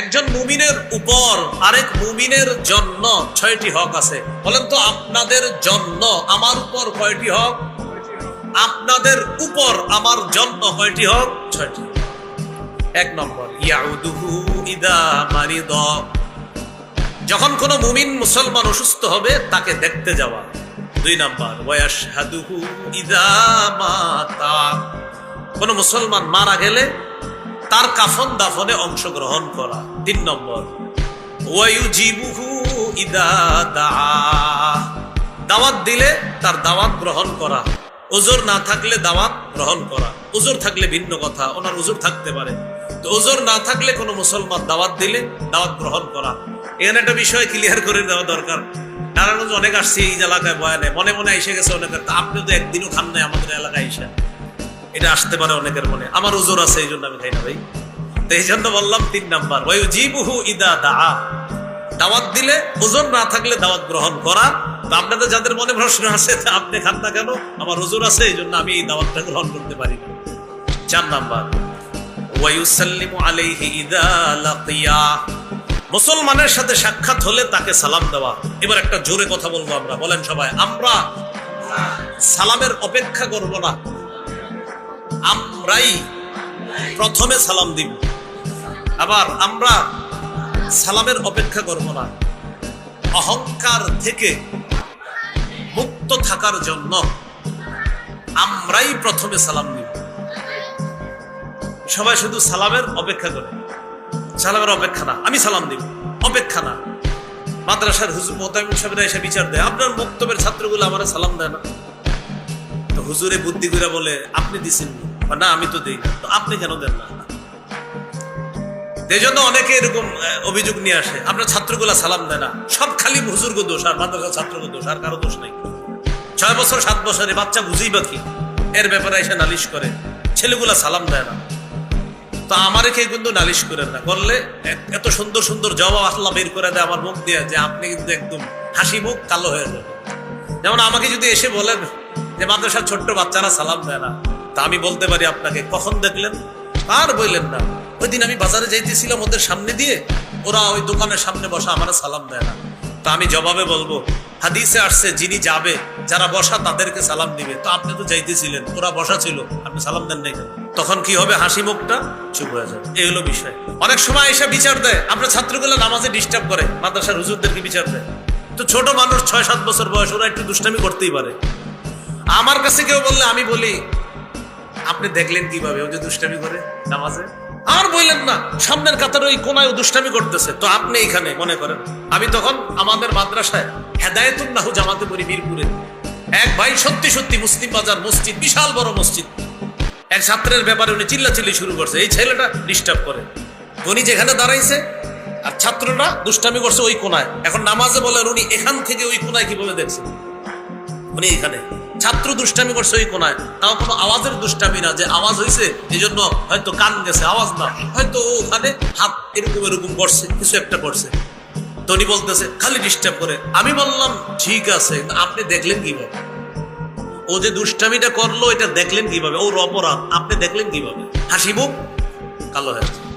একজন মুমিনের উপর আরেক মুমিনের জন্য ছয়টি হক আছে। বলেন তো, আপনাদের জন্য আমার উপর কয়টি হক? আপনাদের উপর আমার জন্য কয়টি হক? ছয়টি। এক নম্বর, ইয়াউদুহু ইদা মারিদ। যখন কোনো মুমিন মুসলমান অসুস্থ হবে, তাকে দেখতে যাওয়া। দুই নাম্বার, ওয়াশহাদুহু ইদা মাতা। কোনো মুসলমান মারা গেলে তার কাফন দাফনে অংশগ্রহণ করা। তিন নম্বর। দাওয়াত দিলে তার দাওয়াত গ্রহণ করা। ওজোর না থাকলে দাওয়াত গ্রহণ করা। ওজোর থাকলে ভিন্ন কথা, ওনার ওজোর থাকতে পারে। তো ওজোর না থাকলে কোনো মুসলমান দাওয়াত দিলে দাওয়াত গ্রহণ করা। এখানে একটা বিষয় ক্লিয়ার করে দেওয়া দরকার। নারায়ণগঞ্জ অনেক আসছে এই এলাকায় বয়ানে। মনে মনে এসে গেছে অনেকের। তা আপনি তো একদিনও খান নাই আমাদের এলাকায় এসে। এটা আসতে পারে অনেকের মনে। আমার ওজোর আছে, এই জন্য আমি খাই না ভাই। তো এই জন্য বললাম তিন নাম্বার ওই জিবুহু ইদা দা দাওয়াত দিলে ওজন না থাকলে দাওয়াত গ্রহণ করা। তো আপনাদের যাদের মনে প্রশ্ন আছে আপনি খান না কেন? আমার ওজন আছে, এই জন্য আমি এই দাওয়াতটা গ্রহণ করতে পারি না। চার নাম্বার, ওয়ায়ুসাল্লিমু আলাইহি ইদা লাকিয়া। মুসলমানের সাথে সাক্ষাৎ হলে তাকে সালাম দেওয়া। এবার একটা জোরে কথা বলব আমরা, বলেন সবাই, আমরা সালামের অপেক্ষা করব না। আমরাই প্রথমে সালাম দিব আবার আমরা সালামের অপেক্ষা করব না। অহংকার থেকে মুক্ত থাকার জন্য আমরাই প্রথমে সালাম দিব সবাই শুধু সালামের অপেক্ষা করে। সালামের অপেক্ষা না, আমি সালাম দিব অপেক্ষা না। মাদ্রাসার হুজুর মোহতামিম সাহেবরা এসে বিচার দেয়, আপনার বক্তব্যের ছাত্রগুলো আমার সালাম দেয় না। তো হুজুরে বুদ্ধি করে বলে, আপনি দিছেন না, আমি তো দিই। তো আপনি কেন দেন না? এই জন্য অনেকে এরকম অভিযোগ নিয়ে আসে। আপনার ছাত্রগুলা সালাম দেয় না। সব খালি হুজুর গো দোষ আর মাদ্রাসা ছাত্র গো দোষ, আর কারও দোষ নাই। ছয় বছর, সাত বছরে বাচ্চা বুঝেই বাকি এর ব্যাপারে এসে নালিশ করে। ছেলেগুলা সালাম দেয় না। তো আমারে কে কিন্তু নালিশ করেন না। করলে এত সুন্দর সুন্দর জবাব আল্লাহ বের করে দেয় আমার মুখ দিয়ে যে আপনি কিন্তু একদম হাসি মুখ কালো হয়ে যাবে যেমন আমাকে যদি এসে বলেন যে মাদ্রাসার ছোট্ট বাচ্চারা সালাম দেয় না তা আমি বলতে পারি আপনাকে। কখন দেখলেন? আর বললেন না। ওই দিন আমি বাজারে যাইতেছিলাম ওদের সামনে দিয়ে। ওরা ওই দোকানের সামনে বসা আমার সালাম দেয় না। তা আমি জবাবে বলব, হাদিসে আসছে, যিনি যাবে, যারা বসা তাদেরকে সালাম দিবে। তো আপনি তো যাইতেছিলেন, ওরা বসা ছিল, আপনি সালাম দেন নাই তখন কি হবে? হাসি মুখটা চুপ হয়ে যাবে। এই হলো বিষয়। অনেক সময় এসে বিচার দেয়, আমরা ছাত্রগুলো নামাজে ডিস্টার্ব করে, মাদ্রাসার হুজুরদেরকে বিচার দেয়? তো ছোট মানুষ ছয় সাত বছর বয়স, ওরা একটু দুষ্টামি করতেই পারে। আমার কাছে কেউ বললে, আমি বলি আপনি দেখলেন কীভাবে? ও যে দুষ্টামি করে নামাজে? আর বললেন না, সামনের কাতার ওই কোনায় দুষ্টামি করতেছে। তো আপনি এখানে মনে করেন, আমি তখন আমাদের মাদ্রাসায় হেদায়তুল্লাহ জামাতে পড়ি মিরপুরে এক ভাই সত্যি সত্যি মুসলিম বাজার মসজিদ, বিশাল বড় মসজিদ। এক ছাত্রের ব্যাপারে উনি চিল্লাচিল্লি শুরু করছে। এই ছেলেটা ডিস্টার্ব করে। উনি যেখানে দাঁড়াইছে, আর ছাত্ররা দুষ্টামি করছে ওই কোনায়। এখন নামাজে বলেন উনি এখান থেকে ওই কোনায় কীভাবে দেখছে? উনি এখানে। ছাত্র দুষ্টামি করছে ওই কোনায়। তাও কোনো আওয়াজের দুষ্টামি না, যে আওয়াজ হয়েছে এই জন্য হয়তো কান গেছে, আওয়াজ না। হয়তো ওখানে হাত এরকম এরকম করছে, কিছু একটা করছে। উনি বলতেছে, খালি ডিস্টার্ব করে। আমি বললাম, ঠিক আছে আপনি দেখলেন কীভাবে? ও যে দুষ্টামিটা করল, এটা দেখলেন কীভাবে? ওর অপরাধ, আপনি দেখলেন কীভাবে? হাসি মুখ, কালো হয়েছে